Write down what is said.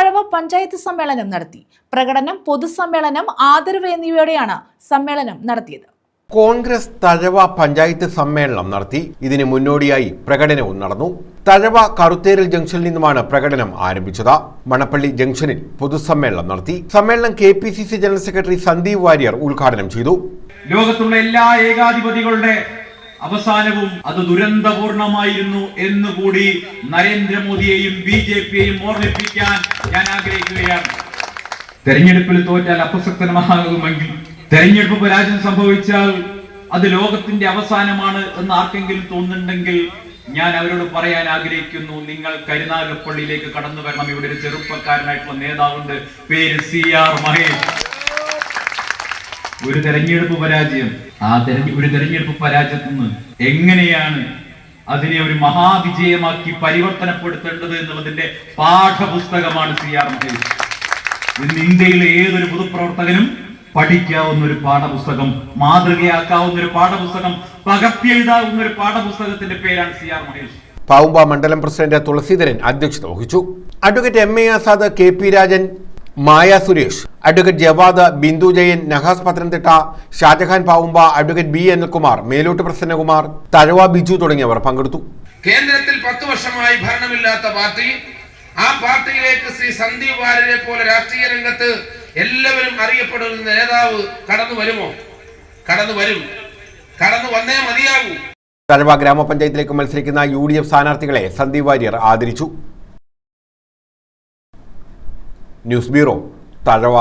തഴവ പഞ്ചായത്ത് സമ്മേളനം നടത്തി. പ്രകടനം പൊതുസമ്മേളനം ആദരവ് എന്നിവയോടെയാണ് സമ്മേളനം നടത്തിയത്. കോൺഗ്രസ് തഴവ പഞ്ചായത്ത് സമ്മേളനം നടത്തി. ഇതിന് മുന്നോടിയായി പ്രകടനവും നടന്നു. തഴവ കറുത്തേരൽ ജംഗ്ഷനിൽ നിന്നുമാണ് പ്രകടനം ആരംഭിച്ചത്. മണപ്പള്ളി ജംഗ്ഷനിൽ പൊതുസമ്മേളനം നടത്തി. സമ്മേളനം K P C C general secretary Sandeep Warrier ഉദ്ഘാടനം ചെയ്തു. ലോകത്തുള്ള എല്ലാ ഏകാധിപതികളുടെ അവസാനവും അത് ദുരന്തപൂർണമായിരുന്നു എന്നുകൂടി നരേന്ദ്രമോദിയെയും ബി ജെ പിയെയും ഓർമ്മിപ്പിക്കാൻ ഞാൻ ആഗ്രഹിക്കുകയാണ്. തെരഞ്ഞെടുപ്പിൽ തോറ്റാൽ അപ്രസക്തനമാകുമെങ്കിൽ തെരഞ്ഞെടുപ്പ് പരാജയം സംഭവിച്ചാൽ അത് ലോകത്തിന്റെ അവസാനമാണ് എന്ന് ആർക്കെങ്കിലും തോന്നുന്നുണ്ടെങ്കിൽ ഞാൻ അവരോട് പറയാൻ ആഗ്രഹിക്കുന്നു. നിങ്ങൾ കരുനാഗപ്പള്ളിയിലേക്ക് കടന്നു വരണം. ഇവിടെ ഒരു ചെറുപ്പക്കാരനായിട്ടുള്ള നേതാവുണ്ട്. പേര് സി ആർ മഹേഷ്. ഒരു തെരഞ്ഞെടുപ്പ് പരാജയം. ആ തെരഞ്ഞെ ഒരു തെരഞ്ഞെടുപ്പ് പരാജയത്തിൽ നിന്ന് എങ്ങനെയാണ് അതിനെ ഒരു മഹാവിജയമാക്കി പരിവർത്തനപ്പെടുത്തേണ്ടത് എന്നുള്ളതിന്റെ പാഠപുസ്തകമാണ് സി ആർ മഹേഷ്. ഇന്ന് ഇന്ത്യയിലെ ഏതൊരു പൊതുപ്രവർത്തകനും പഠിക്കാവുന്ന ഒരു പാഠപുസ്തകം മാതൃകയാക്കാവുന്ന ഒരു പാഠപുസ്തകം പകർത്തി എഴുതാവുന്ന ഒരു പാഠപുസ്തകത്തിന്റെ പേരാണ് സി ആർ മഹേഷ്. പാവുമ്പ മണ്ഡലം പ്രസിഡന്റ് തുളസീധരൻ അധ്യക്ഷത വഹിച്ചു. Advocate M A Azad K P Rajan Maya Suresh advocate Jawad Bindu Jayan Nahas Pathanamthitta Shajahan Pavumba advocate B Anilkumar Melott Prasannakumar Thazhava Biju തുടങ്ങിയവർ പങ്കെടുത്തു. കേന്ദ്രത്തിൽ പത്ത് വർഷമായി ഭരണമില്ലാത്ത പാർട്ടി ആ പാർട്ടിയിലേക്ക് ശ്രീ സന്ദീപ് വാര്യരെ പോലെ രാഷ്ട്രീയ രംഗത്ത് എല്ലാവരും അറിയപ്പെടുന്ന നേതാവ് കടന്നു വരുമോ? കടന്നു വരും. കടന്നു വന്നേ മതിയാകൂ തഴവ ഗ്രാമപഞ്ചായത്തിലേക്ക് മത്സരിക്കുന്ന യു ഡി എഫ് സ്ഥാനാർത്ഥികളെ സന്ദീപ് വാര്യർ ആദരിച്ചു. News bureau Thazhava.